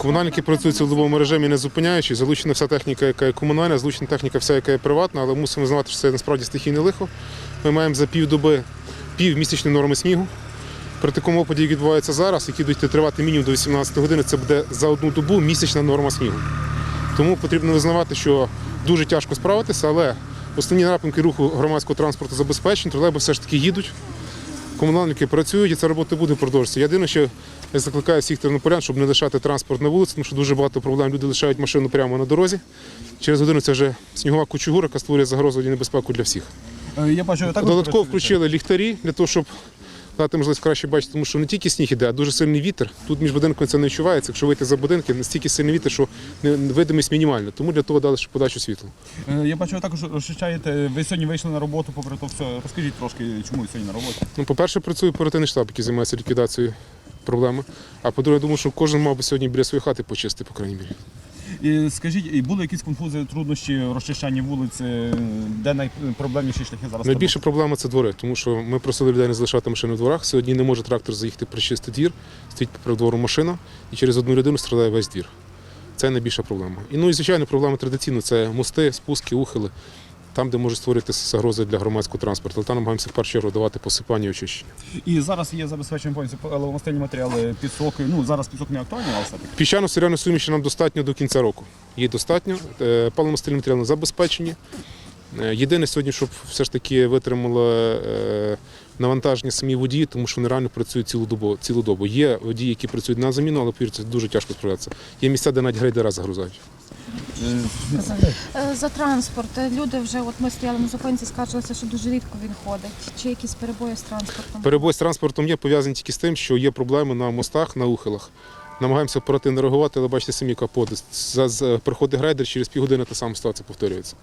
Комунальники працюють в цілодобовому режимі не зупиняючи, залучена вся техніка, яка є комунальна, залучена техніка вся, яка є приватна, але мусимо знати, що це насправді стихійне лихо. Ми маємо за півдоби півмісячні норми снігу. При такому опаді, як відбувається зараз, які будуть тривати мінімум до 18 години, це буде за одну добу місячна норма снігу. Тому потрібно визнавати, що дуже тяжко справитися, але основні напрямки руху громадського транспорту забезпечені, тролейбуси все ж таки їдуть. Комунальники працюють і ця робота буде продовжуватися. Єдине, що я закликаю всіх тернополян, щоб не лишати транспорт на вулиці, тому що дуже багато проблем. Люди лишають машину прямо на дорозі. Через годину це вже снігова кучугура, яка створює загрозу і небезпеку для всіх. Е, Я бачу, також Додатково включили ліхтарі для того, щоб дати можливість краще бачити, тому що не тільки сніг іде, а дуже сильний вітер. Тут між будинками це не відчувається. Якщо вийти за будинки, настільки сильний вітер, що видимість мінімальна. Тому для того дали ще подачу світла. Е, Я бачу, ви також розчищаєте. Ви сьогодні вийшли на роботу, попри то все. Розкажіть трошки, чому ви сьогодні на роботі? Ну, по-перше, працює оперативний штаб, який займається ліквідацією проблеми. А по-друге, думаю, що кожен мав би сьогодні біля своєї хати почистити, по крайній мірі. І скажіть, і були якісь конфузи, труднощі розчищання вулиць, де найпроблемніші шляхи зараз? Найбільша проблема це двори, тому що ми просили людей не залишати машини в дворах. Сьогодні не може трактор заїхати причистити двір, стоїть при двору машина, і через одну людину страдає весь двір. Це найбільша проблема. І ну і звичайно, проблема традиційно це мости, спуски, ухили, там, де може створити загрози для громадського транспорту. Але там намагаємося в першу чергу давати посипання і очищення. І зараз є забезпечені повністю елемостильні матеріали, пісок. Ну зараз пісок не актуальний, але все-таки. Піщано сиряної суміші нам достатньо до кінця року. Її достатньо. Е, матеріали забезпечені. Е, Єдине сьогодні, щоб все ж таки витримало е, навантаження самі водії, тому що вони реально працюють цілу добу. Цілу добу. Є водії, які працюють на заміну, але повірте, дуже тяжко справлятися. Є місця, де навіть грейдера загрузають. Е, За транспорт. Е, Люди вже, от ми стояли на зупинці, скаржилися, що дуже рідко він ходить. Чи якісь перебої з транспортом? Перебої з транспортом є пов'язані тільки з тим, що є проблеми на мостах, на ухилах. Намагаємося оперативно реагувати, але бачите самі капоти. За, приходить грейдер, через півгодини та сама ситуація повторюється.